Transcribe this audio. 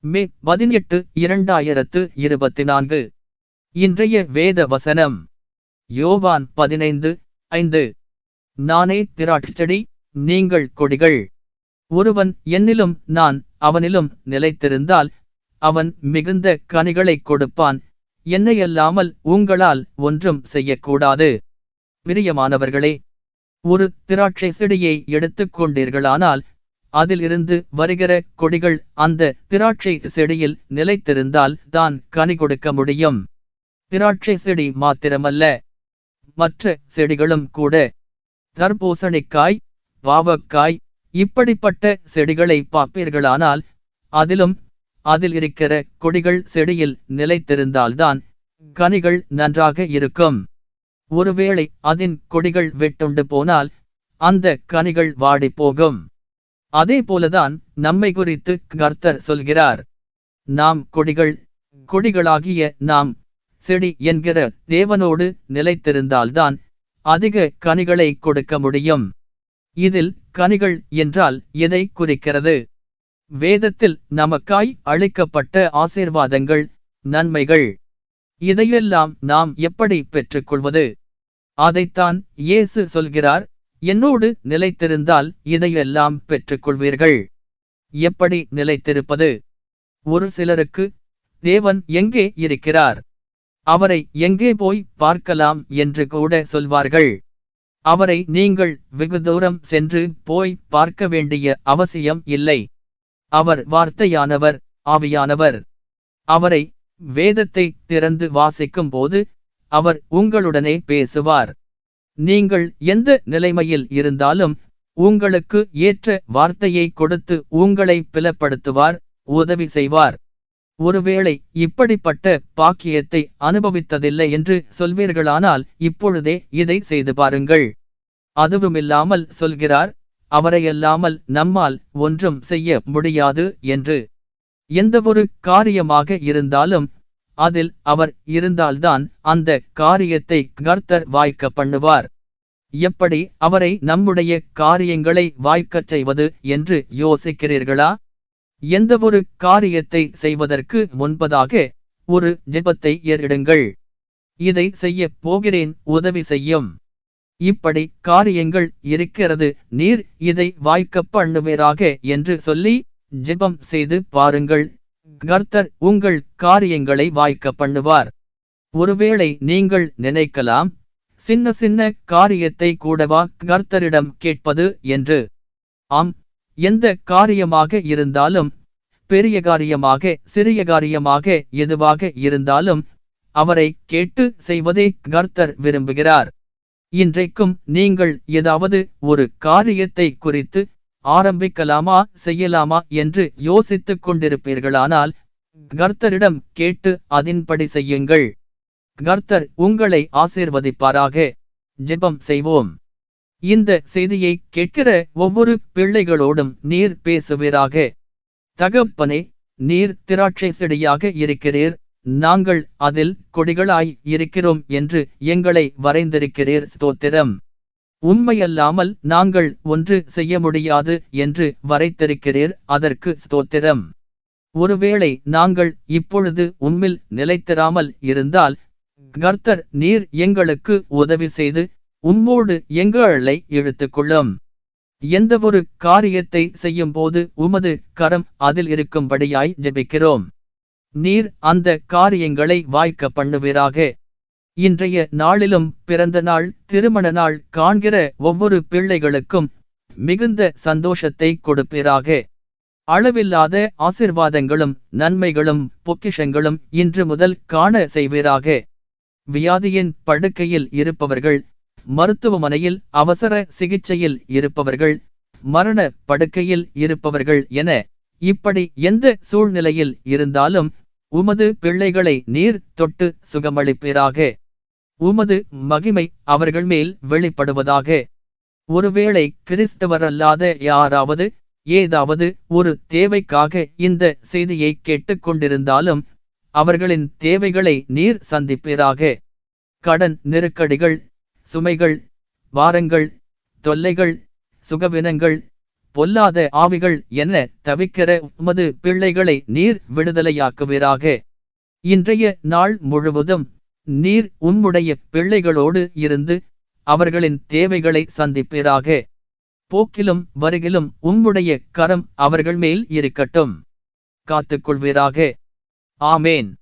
மே பதினெட்டு இரண்டாயிரத்து இருபத்தி நான்கு இன்றைய வேத வசனம். யோவான் பதினைந்து ஐந்து. நானே திராட்சடி நீங்கள் கொடிகள். ஒருவன் என்னிலும் நான் அவனிலும் நிலைத்திருந்தால் அவன் மிகுந்த கனிகளைக் கொடுப்பான். என்னையல்லாமல் உங்களால் ஒன்றும் செய்யக்கூடாது. பிரியமானவர்களே ஒரு திராட்சை செடியை எடுத்துக் கொண்டீர்களானால் அதிலிருந்து வருகிற கொடிகள் அந்த திராட்சை செடியில் நிலைத்திருந்தால் தான் கனி கொடுக்க முடியும். திராட்சை செடி மாத்திரமல்ல. மற்ற செடிகளும் கூட. தர்பூசணிக்காய் பாவக்காய் இப்படிப்பட்ட செடிகளை பார்ப்பீர்களானால் அதிலும் அதில் இருக்கிற கொடிகள் செடியில் நிலைத்திருந்தால்தான் கனிகள் நன்றாக இருக்கும். ஒருவேளை அதன் கொடிகள் வெட்டுண்டு போனால் அந்த கனிகள் வாடி போகும் அதே போலதான் நம்மை குறித்து கர்த்தர் சொல்கிறார். நாம் கொடிகள் கொடிகளாகிய நாம் செடி என்கிற தேவனோடு நிலைத்திருந்தால்தான் அதிக கனிகளை கொடுக்க முடியும். இதில் கனிகள் என்றால் எதை குறிக்கிறது? வேதத்தில் நமக்காய் அளிக்கப்பட்ட ஆசீர்வாதங்கள் நன்மைகள். இதையெல்லாம் நாம் எப்படி பெற்றுக்கொள்வது? அதைத்தான் இயேசு சொல்கிறார். என்னோடு நிலைத்திருந்தால் இதையெல்லாம் பெற்றுக்கொள்வீர்கள். எப்படி நிலைத்திருப்பது? ஒரு சிலருக்கு தேவன் எங்கே இருக்கிறார்? அவரை எங்கே போய் பார்க்கலாம்? என்று கூட சொல்வார்கள். அவரை நீங்கள் வெகு தூரம் சென்று போய் பார்க்க வேண்டிய அவசியம் இல்லை. அவர் வார்த்தையானவர் ஆவியானவர். அவரை வேதத்தை திறந்து வாசிக்கும் போது அவர் உங்களுடனே பேசுவார். நீங்கள் எந்த நிலைமையில் இருந்தாலும் உங்களுக்கு ஏற்ற வார்த்தையை கொடுத்து உங்களை பிளப்படுத்துவார் உதவி செய்வார். ஒருவேளை இப்படிப்பட்ட பாக்கியத்தை அனுபவித்ததில்லை என்று சொல்வீர்களானால் இப்பொழுதே இதை செய்து பாருங்கள். அதுவுமில்லாமல் சொல்கிறார் அவரையல்லாமல் நம்மால் ஒன்றும் செய்ய முடியாது என்று. எந்தவொரு காரியமாக இருந்தாலும் அதில் அவர் இருந்தால்தான் அந்த காரியத்தை கர்த்தர் வாய்க்க பண்ணுவார். எப்படி அவரை நம்முடைய காரியங்களை வாய்க்கச் செய்வது என்று யோசிக்கிறீர்களா? எந்தவொரு காரியத்தை செய்வதற்கு முன்பதாக ஒரு ஜெபத்தை ஏறிடுங்கள் இதை செய்ய போகிறேன் உதவி செய்யும். இப்படி காரியங்கள் இருக்கிறது நீர் இதை வாய்க்க பண்ணுவீராக என்று சொல்லி ஜெபம் செய்து பாருங்கள். கர்த்தர் உங்கள் காரியங்களை வாய்க்க பண்ணுவார். ஒருவேளை நீங்கள் நினைக்கலாம் சின்ன சின்ன காரியத்தை கூடவா கர்த்தரிடம் கேட்பது என்று? ஆம் எந்த காரியமாக இருந்தாலும் பெரிய காரியமாக சிறிய காரியமாக எதுவாக இருந்தாலும் அவரை கேட்டு செய்வதே கர்த்தர் விரும்புகிறார். இன்றைக்கும் நீங்கள் ஏதாவது ஒரு காரியத்தை குறித்து ஆரம்பிக்கலாமா செய்யலாமா என்று யோசித்துக் கொண்டிருப்பீர்களானால் கர்த்தரிடம் கேட்டு அதின்படி செய்யுங்கள். கர்த்தர் உங்களை ஆசீர்வதிப்பாராக. ஜெபம் செய்வோம். இந்த செய்தியை கேட்கிற ஒவ்வொரு பிள்ளைகளோடும் நீர் பேசுவீராக. தகப்பனே நீர் திராட்சை செடியாக இருக்கிறீர். நாங்கள் அதில் கொடிகளாய் இருக்கிறோம் என்று எங்களை வரைந்திருக்கிறீர். ஸ்தோத்திரம். உண்மையல்லாமல் நாங்கள் ஒன்று செய்ய முடியாது என்று வரைத்திருக்கிறீர் அதற்கு ஸ்தோத்திரம். ஒருவேளை நாங்கள் இப்பொழுது உம்மில் நிலைத்திராமல் இருந்தால் கர்த்தர் நீர் எங்களுக்கு உதவி செய்து உம்மோடு எங்களை இழுத்துக்கொள்ளும். எந்தவொரு காரியத்தை செய்யும் போது உமது கரம் அதில் இருக்கும்படியாய் ஜெபிக்கிறோம். நீர் அந்த காரியங்களை வாய்க்க பண்ணுவீராக. இன்றைய நாளிலும் பிறந்த நாள் திருமண நாள் காண்கிற ஒவ்வொரு பிள்ளைகளுக்கும் மிகுந்த சந்தோஷத்தை கொடுப்பீராக. அளவில்லாத ஆசிர்வாதங்களும் நன்மைகளும் பொக்கிஷங்களும் இன்று முதல் காண செய்வீராக. வியாதியின் படுக்கையில் இருப்பவர்கள் மருத்துவமனையில் அவசர சிகிச்சையில் இருப்பவர்கள் மரண படுக்கையில் இருப்பவர்கள் என இப்படி எந்த சூழ்நிலையில் இருந்தாலும் உமது பிள்ளைகளை நீர் தொட்டு சுகமளிப்பீராக. உமது மகிமை அவர்கள் மேல் வெளிப்படுவதாக. ஒருவேளை கிறிஸ்தவரல்லாத யாராவது ஏதாவது ஒரு தேவைக்காக இந்த செய்தியை கேட்டுக்கொண்டிருந்தாலும் அவர்களின் தேவைகளை நீர் சந்திப்பீராக. கடன் நெருக்கடிகள் சுமைகள் வாரங்கள் தொல்லைகள் சுகவினங்கள் பொல்லாத ஆவிகள் என தவிக்கிற உமது பிள்ளைகளை நீர் விடுதலையாக்குவீராக. இன்றைய நாள் முழுவதும் நீர் உம்முடைய பிள்ளைகளோடு இருந்து அவர்களின் தேவைகளை சந்திப்பீராக. போக்கிலும் வருகிலும் உம்முடைய கரம் அவர்கள் மேல் இருக்கட்டும். காத்துக்கொள்வீராக. ஆமேன்.